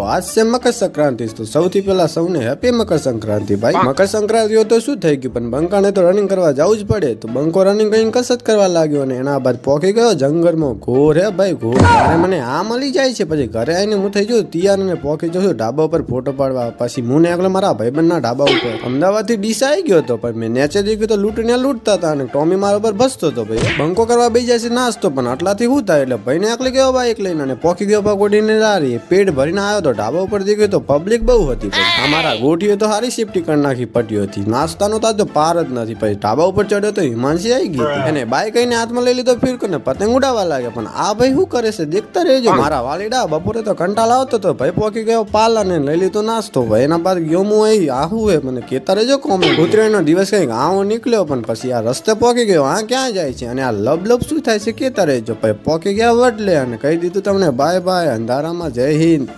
આજ છે મકર સંક્રાંતિ. તો સૌથી પહેલા સૌને હેપી મકર સંક્રાંતિ ભાઈ. મકર સંક્રાંતિ તો શું થઈ ગયું? પણ બંકાને તો રનિંગ કરવા જવું જ પડે. તો બંકો રનિંગ કરીને કસરત કરવા લાગ્યો અને એના બાદ પોકી ગયો જંગલમાં. ઘોર હે ભાઈ ઘોર. અને મને આ મળી જાય છે. પછી ઘરે આવીને હું થઈ જઉં તૈયાર અને પોકી જઉં ઢાબા ઉપર ફોટો પાડવા. પછી હું ને એકલો મારા ભાઈબંધના ઢાબા ઉપર. અમદાવાદથી ડીસા આવી ગયો હતો પણ મેં નેચે દેખ્યું તો લૂંટીને લૂંટતા હતા અને ટોમી મારા ઉપર ભસતો હતો ભાઈ. બંકો કરવા બે જાય છે નાસ્તો પણ આટલાથી શું થાય? એટલે ભાઈને એકલી ગયો બાઈક લઈને. અને પોકી ગયો પકોડીને લારી પેટ ભરીને આવ્યો તો ઢાબા ઉપર દેખ્યું તો પબ્લિક બહુ હતી ભાઈ અમારા ગોઠીઓ તો સારી સેફટી કરી નાખી પટ્યો હતી. નાસ્તાનો તો પાર જ નથી. પછી ઢાબા ઉપર ચડ્યો તો હિમાંશી આવી ગઈ અને બાઈક કહીને હાથમાં લઈ લીધો ફિરકો ને પતંગ ઉડાવવા લાગે પણ આ ભાઈ શું કરે છે? દેખતા રહેજો. મારા વાલીડા બપોરે તો કંટાળ આવતો તો ભાઈ પોકી ગયો પાલા ને લઈ લીધો નાસ્તો. ભાઈ એના બાદ ગયો હું અહીં. આહું હે મને કેતા રહેજો કોમે ઉતરાયણનો દિવસ કંઈક આવો નીકળ્યો પણ પછી આ રસ્તે પોકી ગયો. આ ક્યાં જાય છે? અને આ લબ લબ શું થાય છે? કેતા રહેજો. ભાઈ પોકી ગયા વડલે અને કહી દીધું તમને બાય બાય અંધારામાં જય હિન્દ.